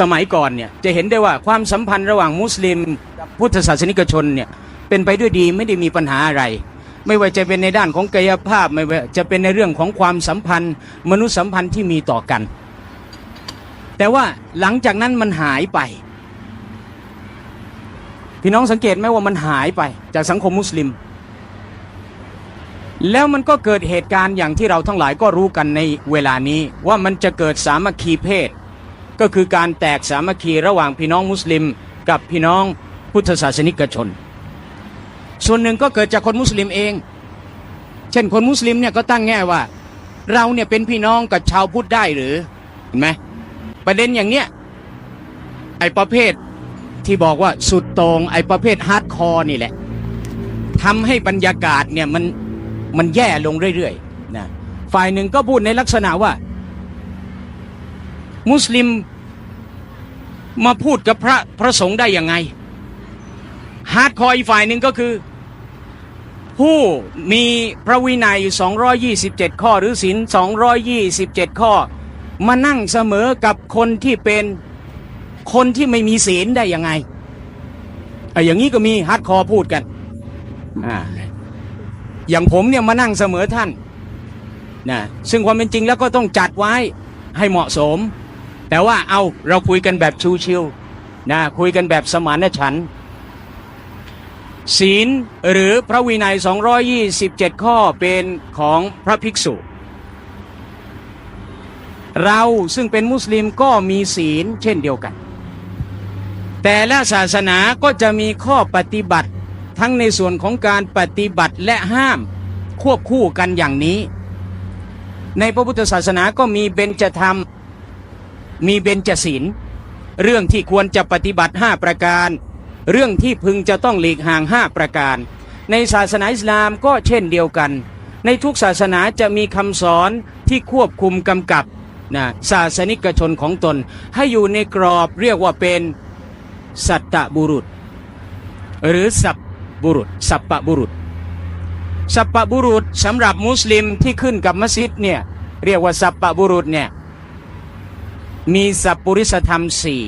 สมัยก่อนเนี่ยจะเห็นได้ว่าความสัมพันธ์ระหว่างมุสลิมกับพุทธศาสนิกชนเนี่ยเป็นไปด้วยดีไม่ได้มีปัญหาอะไร ไม่ว่าจะเป็นในด้านของกายภาพไม่ว่าจะเป็นในเรื่องของความสัมพันธ์ มนุษยสัมพันธ์ที่มีต่อกัน แต่ว่าหลังจากนั้นมันหายไป พี่น้องสังเกตไหมว่ามันหายไปจากสังคมมุสลิม แล้วมันก็เกิดเหตุการณ์อย่างที่เราทั้งหลายก็รู้กันในเวลานี้ว่ามันจะเกิดสามัคคีเพศ ก็คือการแตกสามัคคีระหว่างพี่น้องมุสลิม กับพี่น้องพุทธศาสนิกชน ส่วนหนึ่งก็เกิดจากคนมุสลิมเอง เช่นคนมุสลิมเนี่ยก็ตั้งแง่ว่า เราเนี่ยเป็นพี่น้องกับชาวพุทธได้หรือเห็นไหมประเด็นอย่างเนี้ยไอ้ประเภทที่บอกว่าสุดโตรงไอ้ประเภทฮาร์ดคอร์นี่แหละทำให้บรรยากาศเนี่ยมันมันแย่ลงเรื่อยๆนะฝ่ายหนึ่งก็พูดในลักษณะว่า มุสลิม มาพูดกับพระพระสงฆ์ได้ยังไงฮาร์ดคอร์อีกฝ่ายหนึ่งก็คือ ผู้มีพระวินัย 227 ข้อหรือศีล227 ข้อ มานั่งเสมอกับคนที่เป็นคนที่ไม่มีศีลได้ยังไงอะอย่างนี้ก็มีฮาร์ดคอร์พูดกันอ่าอย่างผมเนี่ยมานั่งเสมอท่านนะซึ่งความเป็นจริงแล้วก็ต้องจัดไว้ให้เหมาะสม แต่ว่าเอาเราคุยกันแบบชิวๆนะคุยกันแบบสมานฉันท์ศีลหรือพระวินัย 227 ข้อเป็นของพระภิกษุ เราซึ่งเป็นมุสลิมก็มีศีลเช่นเดียวกัน แต่ละศาสนาก็จะมีข้อปฏิบัติทั้งในส่วนของการปฏิบัติและห้ามควบคู่กันอย่างนี้ ในพระพุทธศาสนาก็มีเบญจธรรม มีเบญจศีลเรื่องที่ควรจะปฏิบัติ 5 ประการ เรื่องที่พึงจะต้องหลีกห่าง 5 ประการ ในศาสนาอิสลามก็เช่นเดียวกัน ในทุกศาสนาจะมีคำสอนที่ควบคุมกำกับนะศาสนิกชนของตน ให้อยู่ในกรอบเรียกว่าเป็นสัตตบุรุษ หรือสัพบุรุษ สัปปะบุรุษ สัปปะบุรุษสำหรับมุสลิมที่ขึ้นกับมัสยิดเนี่ยเรียกว่าสัปปะบุรุษเนี่ย มีสัพปริสธรรมสี่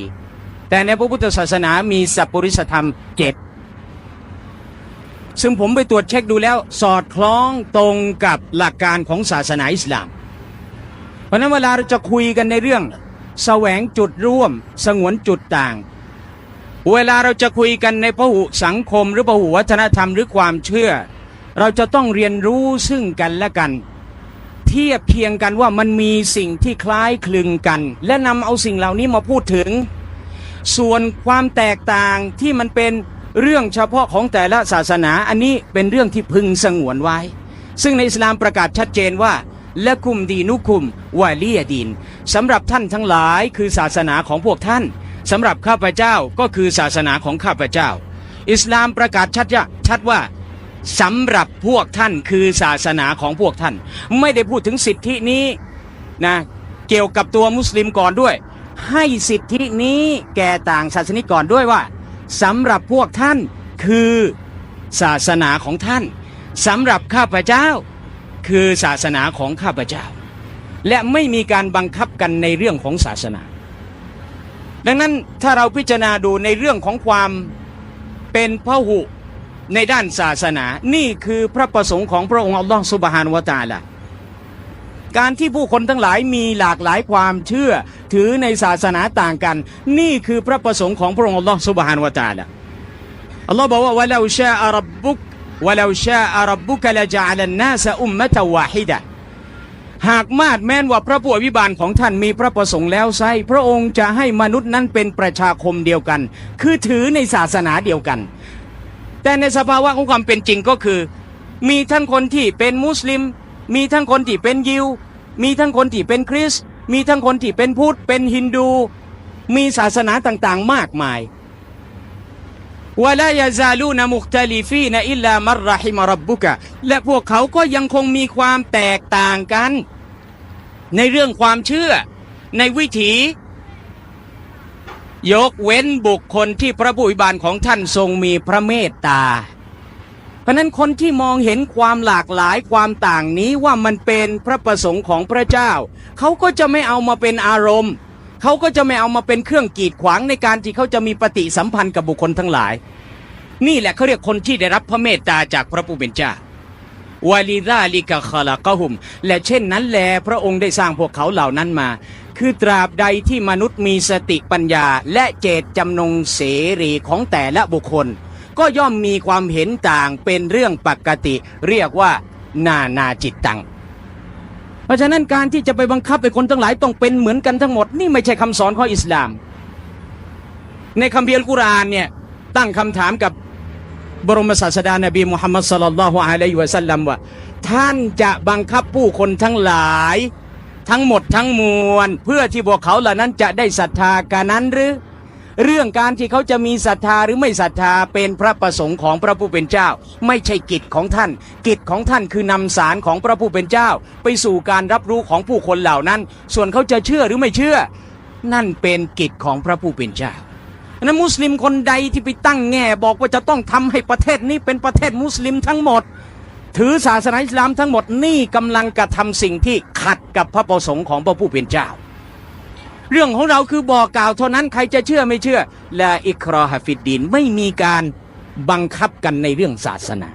แต่ในพระพุทธศาสนามีสัพปริสธรรมเจ็ดซึ่งผมไปตรวจเช็คดูแล้วสอดคล้องตรงกับหลักการของศาสนาอิสลาม เพราะนั้นเวลาเราจะคุยกันในเรื่อง แสวงจุดร่วม สงวนจุดต่าง เวลาเราจะคุยกันในพหุสังคม หรือพหุวัฒนธรรมหรือความเชื่อ เราจะต้องเรียนรู้ซึ่งกันและกัน เทียบเคียงกันว่ามันมีสิ่งที่คล้ายคลึงกัน และนำเอาสิ่งเหล่านี้มาพูดถึง ส่วนความแตกต่างที่มันเป็นเรื่องเฉพาะของแต่ละศาสนาอันนี้เป็นเรื่องที่พึงสงวนไว้ ซึ่งในอิสลามประกาศชัดเจนว่าและคุมดีนุคุมวาลียดีนสำหรับท่านทั้งหลายคือศาสนาของพวกท่านสำหรับข้าพเจ้าก็คือศาสนาของข้าพเจ้า อิสลามประกาศชัดชัดว่า สำหรับพวกท่านคือศาสนาของพวกท่าน ไม่ได้พูดถึงสิทธินี้นะเกี่ยวกับตัวมุสลิมก่อนด้วย ให้สิทธินี้แก่ต่างศาสนิกก่อนด้วยว่าสำหรับพวกท่านคือศาสนาของท่านสำหรับข้าพเจ้า คือศาสนาของข้าพเจ้า และไม่มีการบังคับกันในเรื่องของศาสนา ดังนั้นถ้าเราพิจารณาดูในเรื่องของความเป็นพหุ ในด้านศาสนา นี่คือพระประสงค์ของพระองค์อัลลอฮฺสุบฮานวะตาละการที่ผู้คนทั้งหลายมีหลากหลายความเชื่อถือในศาสนาต่างกัน นี่คือพระประสงค์ของพระองค์อัลลอฮฺสุบฮานวะตาละอัลลอฮ์บอกว่าวะลาชาอัรับบุกวะลาชาอัรับบุกละจาลันนาสอุมมะตะวาฮิดะหากมาดแม้นว่าพระผู้อภิบาลของท่านมีพระประสงค์แล้วไซพระองค์จะให้มนุษย์นั้นเป็นประชาคมเดียวกัน คือถือในศาสนาเดียวกัน แต่ในสภาวะของความเป็นจริงก็คือ มีทั้งคนที่เป็นมุสลิม มีทั้งคนที่เป็นยิว มีทั้งคนที่เป็นคริสต์มีทั้งคนที่เป็นพุทธเป็นฮินดู มีศาสนาต่างๆ มากมายวะลายาซาลูนมุคตลิฟีนอิลลามัรรหิมรับบุกะและพวกเขาก็ยังคงมีความแตกต่างกัน ในเรื่องความเชื่อในวิถี ยกเว้นบุคคลที่พระผู้อิบาลของท่านทรงมีพระเมตตา เพราะนั้นคนที่มองเห็นความหลากหลายความต่างนี้ว่ามันเป็นพระประสงค์ของพระเจ้า เขาก็จะไม่เอามาเป็นอารมณ์ เขาก็จะไม่เอามาเป็นเครื่องกีดขวางในการที่เขาจะมีปฏิสัมพันธ์กับบุคคลทั้งหลาย นี่แหละเขาเรียกคนที่ได้รับพระเมตตาจากพระผู้เป็นเจ้าวาลิดาลิกะคาลากะหุม และเช่นนั้นแลพระองค์ได้สร้างพวกเขาเหล่านั้นมา คือตราบใดที่มนุษย์มีสติปัญญา และเจตจำนงเสรีของแต่ละบุคคล ก็ย่อมมีความเห็นต่างเป็นเรื่องปกติ เรียกว่า นานาจิตตัง เพราะฉะนั้นการที่จะไปบังคับให้คนทั้งหลายต้องเป็นเหมือนกันทั้งหมด นี่ไม่ใช่คำสอนของอิสลาม ในคัมภีร์อัลกุรอานเนี่ยตั้งคำถามกับบรมศาสดานบีมุฮัมมัดสลลัลลอฮุอะลัยฮิวะสัลลัมว่า ท่านจะบังคับผู้คนทั้งหลาย ทั้งหมดทั้งมวล เพื่อที่พวกเขาเหล่านั้นจะได้ศรัทธากันนั้นหรือ เรื่องการที่เขาจะมีศรัทธาหรือไม่ศรัทธาเป็นพระประสงค์ของพระผู้เป็นเจ้า ไม่ใช่กิจของท่าน กิจของท่านคือนำสารของพระผู้เป็นเจ้า ไปสู่การรับรู้ของผู้คนเหล่านั้น ส่วนเขาจะเชื่อหรือไม่เชื่อ นั่นเป็นกิจของพระผู้เป็นเจ้านั้นมุสลิมคนใดที่ไปตั้งแง่บอกว่าจะต้องทำให้ประเทศนี้เป็นประเทศมุสลิมทั้งหมด ถือศาสนาอิสลามทั้งหมดนี่กำลังกระทำสิ่งที่ขัดกับพระประสงค์ของพระผู้เป็นเจ้า เรื่องของเราคือบอกกล่าวเท่านั้นใครจะเชื่อไม่เชื่อและอิครอฮฟิดดินไม่มีการบังคับกันในเรื่องศาสนา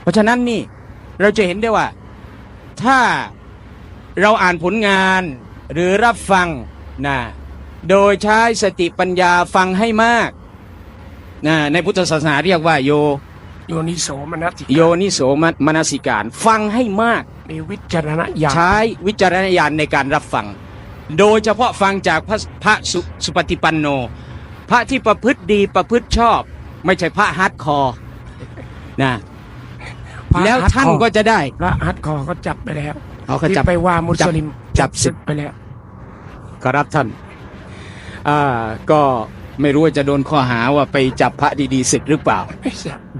เพราะฉะนั้นนี่เราจะเห็นได้ว่า ถ้าเราอ่านผลงานหรือรับฟังนะโดยใช้สติปัญญาฟังให้มากนะในพุทธศาสนาเรียกว่าโย โยนิโสมนัสสิกาโยนิโสมมนสิการ ฟังให้มาก มีวิจารณญาณใช้วิจารณญาณในการรับฟัง โดยเฉพาะฟังจากพระพระสุสุปฏิปันโน พระที่ประพฤติดีประพฤติชอบ ไม่ใช่พระฮาร์ดคอร์นะพระแล้วฮัดท่านคอร์ก็จะได้พระฮัดคอร์ก็จับไปแล้วเขาก็ที่จับไปว่ามุสลิมจับศึกไปแล้วครับท่านอ่าก็ไม่รู้ว่าจะโดนข้อหาว่าไปจับพระดีๆศึกหรือเปล่า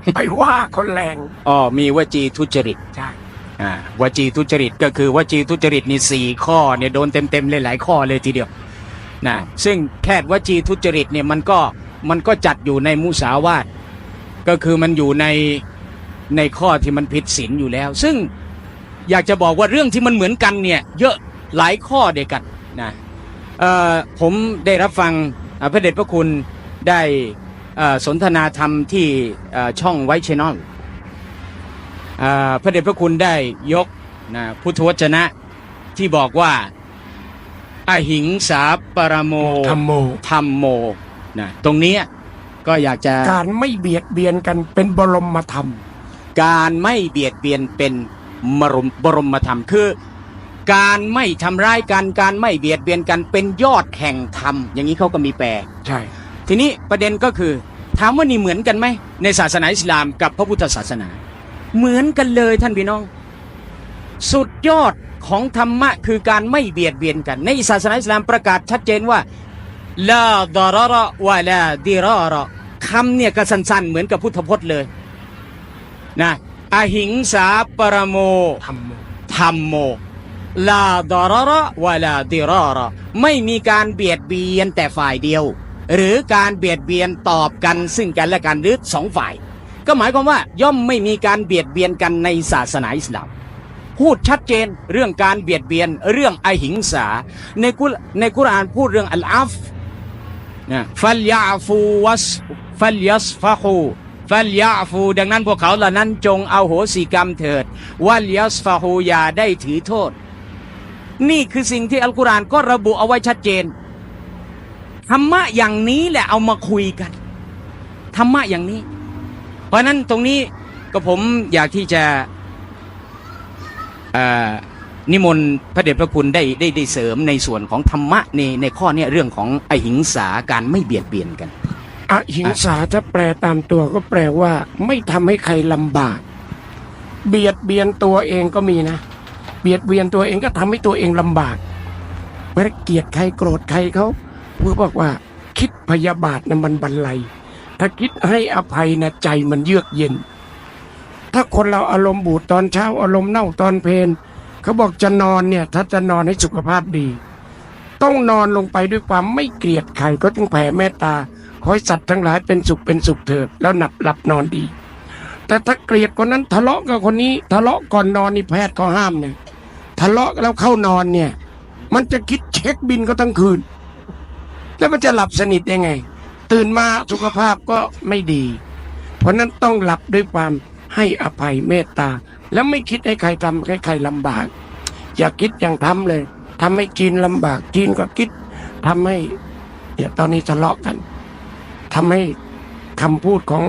ไม่ใช่ไปว่าคนแรงอ๋อมีวจีทุจริตใช่อ่าวจีทุจริตก็คือวจีทุจริตนี่สี่ข้อเนี่ยโดนเต็มๆเลยหลายข้อเลยทีเดียวนะซึ่งแค่วจีทุจริตเนี่ยมันก็มันก็จัดอยู่ในมุสาวาทก็คือมันอยู่ในในข้อที่มันผิดศีลอยู่แล้ว ซึ่งอยากจะบอกว่าเรื่องที่มันเหมือนกันเนี่ยเยอะหลายข้อเดียวกันนะเอ่อผมได้รับฟังอ่าพระเดชพระคุณได้เอ่อ สนทนาธรรมที่เอ่อช่องไวชแนลอ่าพระเดชพระคุณได้ยกนะพุทธวจนะที่บอกว่าอหิงสาปรโมธรรมโมธรรมโมนะตรงเนี้ยก็อยากจะการไม่เบียดเบียนกันเป็นบรมธรรม การไม่เบียดเบียนเป็นมรมบรมธรรมคือ การไม่ทำร้ายกันการไม่เบียดเบียนกันเป็นยอดแห่งธรรม อย่างนี้เขาก็มีแปลใช่ ทีนี้ประเด็นก็คือ ถามว่านี่เหมือนกันไหมในศาสนาอิสลามกับพระพุทธศาสนา เหมือนกันเลยท่านพี่น้อง สุดยอดของธรรมะคือการไม่เบียดเบียนกัน ในศาสนาอิสลามประกาศชัดเจนว่าลาดาระระวะลาดิราระคำเนี่ยก็สั้นๆ เหมือนกับพุทธพจน์เลยนะอหิงสาปรโมธรรมโมธรรมโมลาดาระระวะลาดิราระไม่มีการเบียดเบียนแต่ฝ่ายเดียว หรือการเบียดเบียนตอบกันซึ่งกันและกันหรือสองฝ่าย ก็หมายความว่าย่อมไม่มีการเบียดเบียนกันในศาสนาอิสลามพูดชัดเจนเรื่องการเบียดเบียนเรื่องอหิงสา ในกุในกุรอานพูดเรื่องอัลอาฟนะฟัลยาฟูวัสฟัลยัสฟะฮูฟัลยาฟูดังนั้นพวกเขาเหล่านั้นจงเอาโหสิกรรมเถิดวัลยัสฟะฮูอย่าได้ถือโทษ นี่คือสิ่งที่อัลกุรอานก็ระบุเอาไว้ชัดเจน ธรรมะอย่างนี้แหละเอามาคุยกันธรรมะอย่างนี้ เพราะนั้นตรงนี้ก็ผมอยากที่จะนิมนต์พระเดชพระคุณได้ได้ได้เสริมในส่วนของธรรมะในในข้อเนี้ยเรื่องของอหิงสาการไม่เบียดเบียนกัน อหิงสาถ้าแปลตามตัวก็แปลว่า ไม่ทำให้ใครลำบาก เบียดเบียนตัวเองก็มีนะ เบียดเบียนตัวเองก็ทำให้ตัวเองลำบากไม่เกลียดใครโกรธใครเขา เพื่อบอกว่า คิดพยาบาทนะมันบันไลถ้าคิดให้อภัยนะใจมันเยือกเย็น ถ้าคนเราอารมณ์บูดตอนเช้าอารมณ์เน่าตอนเพลนเขาบอกจะนอนเนี่ย ถ้าจะนอนให้สุขภาพดี ต้องนอนลงไปด้วยความไม่เกลียดใครก็จึงแผ่เมตตาขอให้สัตว์ทั้งหลายเป็นสุขเป็นสุขเถิดแล้วหนับหลับนอนดี แต่ถ้าเกลียดคนนั้นทะเลาะกับคนนี้ ทะเลาะก่อนนอนนี่แพทย์ก็ห้ามเนี่ยทะเลาะแล้วเข้านอนเนี่ย มันจะคิดเช็คบินก็ทั้งคืน แล้วมันจะหลับสนิทยังไง ตื่นมาสุขภาพก็ไม่ดี เพราะนั้นต้องหลับด้วยความให้อภัยเมตตา แล้วไม่คิดให้ใครทำให้ใครลำบาก อย่าคิดอย่างทำเลยทำให้จีนลำบากจีนก็คิดทำให้เนี่ยตอนนี้ทะเลาะกันทำให้คำพูดของ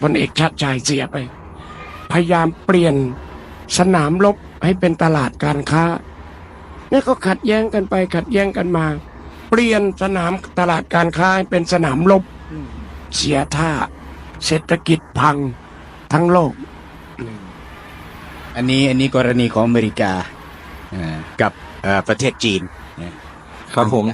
พลเอกชาติชายเสียไป พยายามเปลี่ยนสนามรบให้เป็นตลาดการค้านี่ก็ขัดแย้งกันไปขัดแย้งกันมา เปลี่ยนสนามตลาดการค้าให้เป็นสนามรบเสียท่า เศรษฐกิจพังทั้งโลก อันนี้อันนี้กรณีของอเมริกาอ่ากับเอ่อประเทศจีน ครับผม